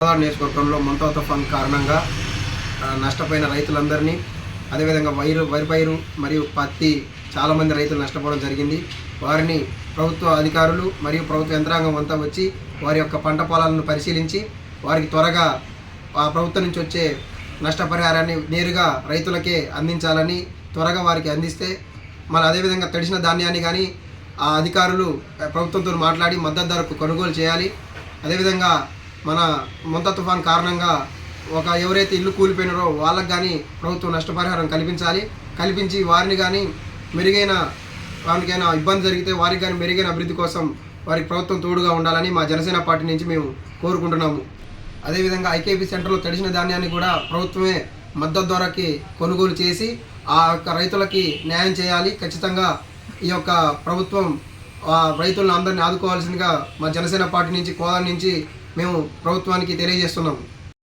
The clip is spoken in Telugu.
గోదావరి నియోజకవర్గంలో మొంతా తుఫాన్ కారణంగా నష్టపోయిన రైతులందరినీ అదేవిధంగా వైరు వరి పైరు మరియు పత్తి చాలామంది రైతులు నష్టపోవడం జరిగింది. వారిని ప్రభుత్వ అధికారులు మరియు ప్రభుత్వ యంత్రాంగం అంతా వచ్చి వారి యొక్క పంట పొలాలను పరిశీలించి వారికి త్వరగా ఆ ప్రభుత్వం నుంచి వచ్చే నష్టపరిహారాన్ని నేరుగా రైతులకే అందించాలని త్వరగా వారికి అందిస్తే మన అదేవిధంగా తడిసిన ధాన్యాన్ని కానీ ఆ అధికారులు ప్రభుత్వంతో మాట్లాడి మద్దతు ధరకు కొనుగోలు చేయాలి. అదేవిధంగా మన ముంత తుఫాన్ కారణంగా ఒక ఎవరైతే ఇల్లు కూలిపోయినారో వాళ్ళకి కానీ ప్రభుత్వం నష్టపరిహారం కల్పించాలి. కల్పించి వారిని కానీ మెరుగైన వారికైనా ఇబ్బంది జరిగితే వారికి కానీ మెరుగైన అభివృద్ధి కోసం వారికి ప్రభుత్వం తోడుగా ఉండాలని మా జనసేన పార్టీ నుంచి మేము కోరుకుంటున్నాము. అదేవిధంగా ఐకేపీ సెంటర్లో తడిసిన ధాన్యాన్ని కూడా ప్రభుత్వమే మద్దతు ధరకి కొనుగోలు చేసి ఆ యొక్క రైతులకి న్యాయం చేయాలి. ఖచ్చితంగా ఈ యొక్క ప్రభుత్వం ఆ రైతులను అందరినీ ఆదుకోవాల్సిందిగా మా జనసేన పార్టీ నుంచి కోదా నుంచి మేము ప్రభుత్వానికి తెలియజేస్తున్నాము